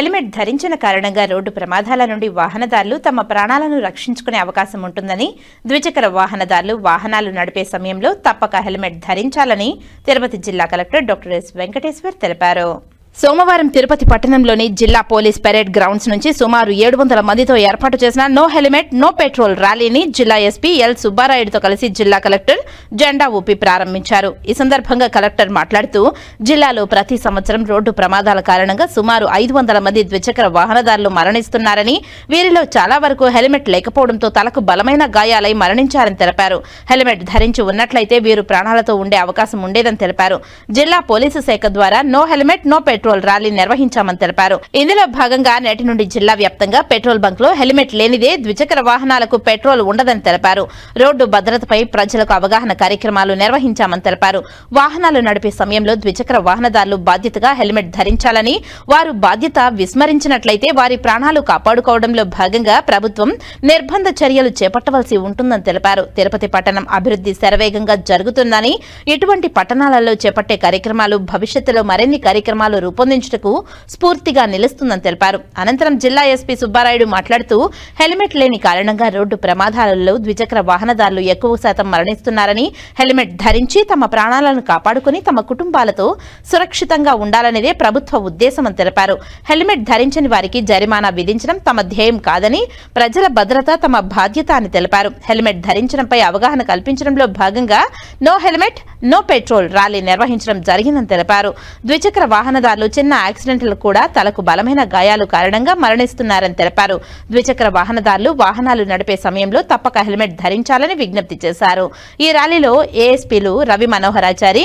Helmet ధరించిన కారణంగా road ప్రమాదాల నుండి వాహనదారులు తమ ప్రాణాలను రక్షించుకునే అవకాశం ఉంటుందని ద్విచక్ర వాహనదారులు వాహనాలు నడిపే సమయంలో తప్పక హెల్మెట్ ధరించాలని తిరుపతి జిల్లా కలెక్టర్ డాక్టర్ ఎస్ వెంకటేశ్వర్ తెలిపారు. సోమవారం తిరుపతి పట్టణంలోని జిల్లా పోలీస్ పెరేడ్ గ్రౌండ్స్ నుంచి సుమారు ఏడు వందల మందితో ఏర్పాటు చేసిన నో హెల్మెట్ నో పెట్రోల్ ర్యాలీని జిల్లా ఎస్పీ ఎల్ సుబ్బారాయుడుతో కలిసి జిల్లా కలెక్టర్ జెండా ఊపి ప్రారంభించారు. ఈ సందర్భంగా కలెక్టర్ మాట్లాడుతూ జిల్లాలో ప్రతి సంవత్సరం రోడ్డు ప్రమాదాల కారణంగా సుమారు ఐదు వందల మంది ద్విచక్ర వాహనదారులు మరణిస్తున్నారని వీరిలో చాలా వరకు హెల్మెట్ లేకపోవడంతో తలకు బలమైన గాయాలై మరణించారని తెలిపారు. హెల్మెట్ ధరించి ఉన్నట్లయితే వీరు ప్రాణాలతో ఉండే అవకాశం ఉండేదని తెలిపారు. జిల్లా పోలీసు శాఖ ద్వారా no helmet no petrol petrol rally నిర్వహించామని తెలిపారు. ఇందులో భాగంగా నేటి నుండి జిల్లా వ్యాప్తంగా పెట్రోల్ బంక్లో హెల్మెట్ లేనిదే ద్విచక్ర వాహనాలకు పెట్రోల్ ఉండదని తెలిపారు. రోడ్డు భద్రతపై ప్రజలకు అవగాహన కార్యక్రమాలు నిర్వహించామని తెలిపారు. వాహనాలు నడిపే సమయంలో ద్విచక్ర వాహనదారులు బాధ్యతగా హెల్మెట్ ధరించాలని వారు బాధ్యత విస్మరించినట్లయితే వారి ప్రాణాలు కాపాడుకోవడంలో భాగంగా ప్రభుత్వం నిర్బంధ చర్యలు చేపట్టవలసి ఉంటుందని తెలిపారు. తిరుపతి పట్టణం అభివృద్ధి శరవేగంగా జరుగుతుందని ఇటువంటి పట్టణాలలో చేపట్టే కార్యక్రమాలు భవిష్యత్తులో మరిన్ని కార్యక్రమాలు రూపొందించుటకు స్ఫూర్తిగా నిలుస్తుందని తెలిపారు. అనంతరం జిల్లా ఎస్పీ సుబ్బారాయుడు మాట్లాడుతూ హెల్మెట్ లేని కారణంగా రోడ్డు ప్రమాదాలలో ద్విచక్ర వాహనదారులు ఎక్కువ శాతం మరణిస్తున్నారని హెల్మెట్ ధరించి తమ ప్రాణాలను కాపాడుకుని తమ కుటుంబాలతో సురక్షితంగా ఉండాలనేదే ప్రభుత్వ ఉద్దేశమని తెలిపారు. హెల్మెట్ ధరించని వారికి జరిమానా విధించడం తమ ధ్యేయం కాదని ప్రజల భద్రత తమ బాధ్యత అని తెలిపారు. హెల్మెట్ ధరించడంపై అవగాహన కల్పించడంలో భాగంగా no helmet no petrol rally నిర్వహించడం జరిగిందని తెలిపారు. ద్విచక్ర వాహనదారులు చిన్న యాక్సిడెంట్లు కూడా తలకు బలమైన గాయాలు కారణంగా మరణిస్తున్నారని తెలిపారు. ద్విచక్ర వాహనదారులు వాహనాలు నడిపే సమయంలో తప్పక హెల్మెట్ ధరించాలని విజ్ఞప్తి చేశారు. ఈ ర్యాలీలో ఏఎస్పీలు రవి మనోహరాచారి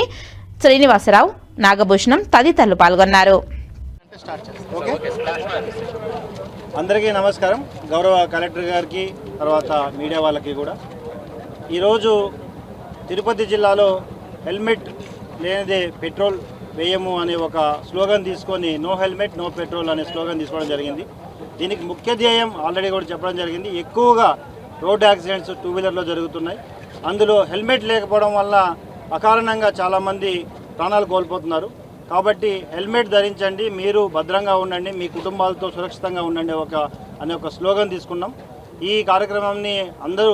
శ్రీనివాసరావు నాగభూషణం తదితరులు పాల్గొన్నారు. అందరికీ నమస్కారం. గౌరవ కలెక్టర్ గారికి తర్వాత మీడియా వాళ్ళకి కూడా. ఈరోజు తిరుపతి జిల్లాలో హెల్మెట్ లేనిదే పెట్రోల్ వేయము అనే ఒక స్లోగన్ తీసుకొని నో హెల్మెట్ నో పెట్రోల్ అనే స్లోగన్ తీసుకోవడం జరిగింది. దీనికి ముఖ్య ధ్యేయం ఆల్రెడీ కూడా చెప్పడం జరిగింది. ఎక్కువగా రోడ్ యాక్సిడెంట్స్ టూ వీలర్లో జరుగుతున్నాయి. అందులో హెల్మెట్ లేకపోవడం వల్ల అకారణంగా చాలామంది ప్రాణాలు కోల్పోతున్నారు. కాబట్టి హెల్మెట్ ధరించండి మీరు భద్రంగా ఉండండి మీ కుటుంబాలతో సురక్షితంగా ఉండండి ఒక అనే ఒక స్లోగన్ తీసుకున్నాం. ఈ కార్యక్రమాన్ని అందరూ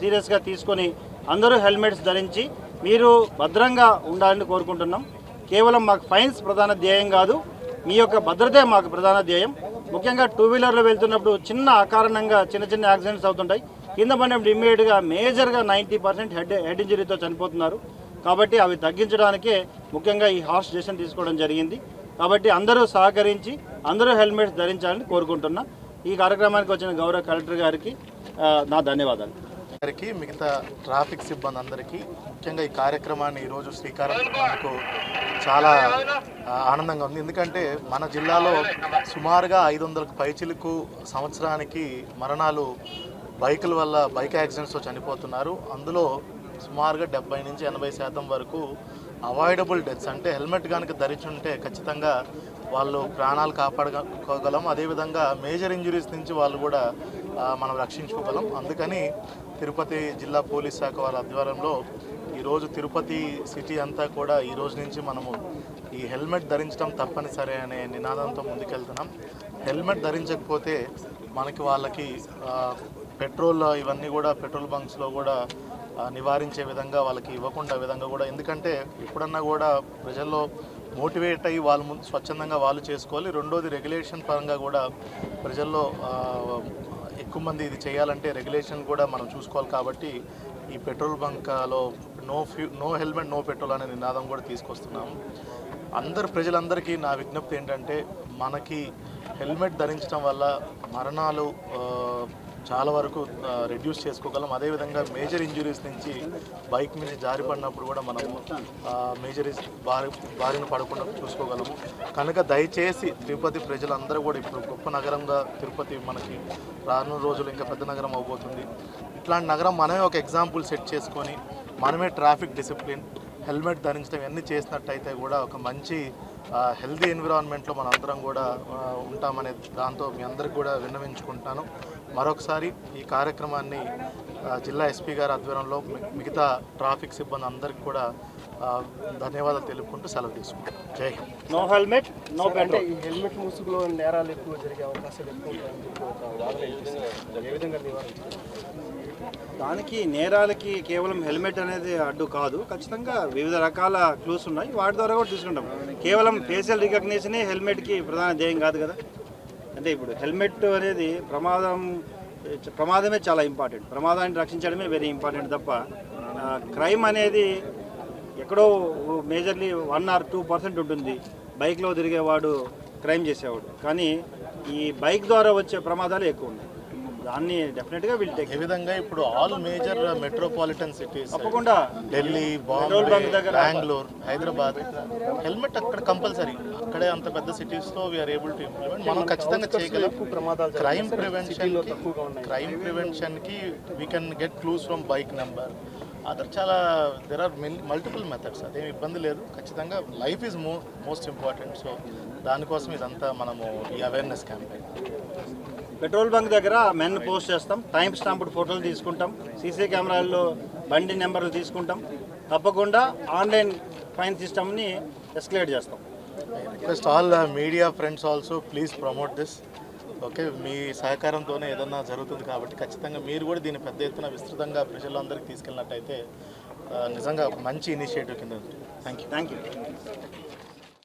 సీరియస్గా తీసుకొని అందరూ హెల్మెట్స్ ధరించి మీరు భద్రంగా ఉండాలని కోరుకుంటున్నాం. కేవలం మాకు ఫైన్స్ ప్రధాన ధ్యేయం కాదు మీ యొక్క భద్రతే మాకు ప్రధాన ధ్యేయం. ముఖ్యంగా టూ వీలర్లో వెళ్తున్నప్పుడు చిన్న అకారణంగా చిన్న చిన్న యాక్సిడెంట్స్ అవుతుంటాయి. కింద పడినప్పుడు ఇమ్మీడియట్గా మేజర్గా నైంటీ పర్సెంట్ హెడ్ హెడ్ ఇంజరీతో చనిపోతున్నారు. కాబట్టి అవి తగ్గించడానికే ముఖ్యంగా ఈ హార్స్ డెసిషన్ తీసుకోవడం జరిగింది. కాబట్టి అందరూ సహకరించి అందరూ హెల్మెట్స్ ధరించాలని కోరుకుంటున్నా. ఈ కార్యక్రమానికి వచ్చిన గౌరవ కలెక్టర్ గారికి నా ధన్యవాదాలు. అందరికీ మిగతా ట్రాఫిక్ సిబ్బంది అందరికీ ముఖ్యంగా ఈ కార్యక్రమాన్ని ఈరోజు శ్రీకారం చుట్టినందుకు చాలా ఆనందంగా ఉంది. ఎందుకంటే మన జిల్లాలో సుమారుగా ఐదు వందలకు పైచిలకు సంవత్సరానికి మరణాలు బైకుల వల్ల బైక్ యాక్సిడెంట్స్తో చనిపోతున్నారు. అందులో సుమారుగా డెబ్బై నుంచి ఎనభై శాతం వరకు అవాయిడబుల్ డెత్స్ అంటే హెల్మెట్ కనుక ధరించుంటే ఖచ్చితంగా వాళ్ళు ప్రాణాలు కాపాడుకోగలం. అదేవిధంగా మేజర్ ఇంజురీస్ నుంచి వాళ్ళు కూడా మనం రక్షించుకోగలం. అందుకని తిరుపతి జిల్లా పోలీస్ శాఖ వారి ఆధ్వర్యంలో ఈరోజు తిరుపతి సిటీ అంతా కూడా ఈ రోజు నుంచి మనము ఈ హెల్మెట్ ధరించడం తప్పనిసరి అనే నినాదంతో ముందుకెళ్తున్నాం. హెల్మెట్ ధరించకపోతే మనకి వాళ్ళకి పెట్రోల్ ఇవన్నీ కూడా పెట్రోల్ బంక్స్లో కూడా నివారించే విధంగా వాళ్ళకి ఇవ్వకుండా విధంగా కూడా ఎందుకంటే ఎప్పుడన్నా కూడా ప్రజల్లో మోటివేట్ అయ్యి వాళ్ళు ముందు స్వచ్ఛందంగా వాళ్ళు చేసుకోవాలి. రెండోది రెగ్యులేషన్ పరంగా కూడా ప్రజల్లో ఎక్కువ మంది ఇది చేయాలంటే రెగ్యులేషన్ కూడా మనం చూసుకోవాలి కాబట్టి ఈ petrol బంక్లో no few no helmet no petrol అనే నినాదం కూడా తీసుకొస్తున్నాము. అందరు ప్రజలందరికీ నా విజ్ఞప్తి ఏంటంటే మనకి హెల్మెట్ ధరించడం వల్ల మరణాలు చాలా వరకు రెడ్యూస్ చేసుకోగలం. అదేవిధంగా మేజర్ ఇంజురీస్ నుంచి బైక్ మీద జారి పడినప్పుడు కూడా మనము మేజర్ బారి బారిన పడకుండా చూసుకోగలము. కనుక దయచేసి తిరుపతి ప్రజలందరూ కూడా ఇప్పుడు గొప్ప నగరంగా తిరుపతి మనకి రానున్న రోజులు ఇంకా పెద్ద నగరం అవబోతుంది. ఇట్లాంటి నగరం మనమే ఒక ఎగ్జాంపుల్ సెట్ చేసుకొని మనమే ట్రాఫిక్ డిసిప్లిన్ హెల్మెట్ ధరించడం ఇవన్నీ చేసినట్టయితే కూడా ఒక మంచి హెల్దీ ఎన్విరాన్మెంట్లో మనం అందరం కూడా ఉంటామనే దాంతో మీ అందరికి కూడా విన్నవించుకుంటాను. మరొకసారి ఈ కార్యక్రమాన్ని జిల్లా ఎస్పీ గారి ఆధ్వర్యంలో మిగతా ట్రాఫిక్ సిబ్బంది అందరికి కూడా ధన్యవాదాలు తెలుపుకుంటూ సెలవు తీసుకుంటాం. జై no helmet no petrol helmet ముసుగులో నేరాలు ఎక్కువ జరిగే అవకాశాలు ఎక్కువ దానికి నేరాలకి కేవలం హెల్మెట్ అనేది అడ్డు కాదు. ఖచ్చితంగా వివిధ రకాల క్లూస్ ఉన్నాయి. వాటి ద్వారా కూడా తీసుకుంటాం. కేవలం ఫేషియల్ రికగ్నిషనే హెల్మెట్కి ప్రధాన ధ్యేయం కాదు కదా? అంటే ఇప్పుడు హెల్మెట్ అనేది ప్రమాదం ప్రమాదమే చాలా ఇంపార్టెంట్. ప్రమాదాన్ని రక్షించడమే వెరీ ఇంపార్టెంట్ తప్ప క్రైమ్ అనేది ఎక్కడో majorly one or two percent ఉంటుంది. బైక్లో తిరిగేవాడు క్రైమ్ చేసేవాడు. కానీ ఈ బైక్ ద్వారా వచ్చే ప్రమాదాలు ఎక్కువ ఉన్నాయి. దాన్ని డెఫినెట్గా వీళ్ళు టేక్ ఏ విధంగా ఇప్పుడు ఆల్ మేజర్ మెట్రోపాలిటన్ సిటీస్ తప్పకుండా. ఢిల్లీ బాంబే బెంగళూరు హైదరైబాద్ హెల్మెట్ అక్కడ కంపల్సరీ అక్కడే అంత పెద్ద సిటీస్లో వీఆర్ ఏబుల్ టు ఇంప్లిమెంట్ మనం ఖచ్చితంగా చేయగలం. Crime. Prevention crime ప్రివెన్షన్కి we can get clues from bike number other చాలా దెర్ ఆర్ మల్టిపుల్ మెథడ్స్ అదేం ఇబ్బంది లేదు. ఖచ్చితంగా life is mo most important so దానికోసం ఇదంతా మనము ఈ అవేర్నెస్ క్యాంపెయిన్ పెట్రోల్ బంక్ దగ్గర మెన్ పోస్ట్ చేస్తాం. టైం స్టాంప్డ్ ఫోటోలు తీసుకుంటాం. సీసీ కెమెరాల్లో బండి నెంబర్లు తీసుకుంటాం. తప్పకుండా ఆన్లైన్ ఫైన్ సిస్టమ్ని ఎస్కలేట్ చేస్తాం. Request all media friends also please promote this okay మీ సహకారంతోనే ఏదన్నా జరుగుతుంది కాబట్టి ఖచ్చితంగా మీరు కూడా దీన్ని పెద్ద ఎత్తున విస్తృతంగా ప్రజలందరికీ తీసుకెళ్ళినట్టయితే ఆ, నిజంగా ఒక మంచి ఇనిషియేటివ్ కింద థ్యాంక్ యూ థ్యాంక్ యూ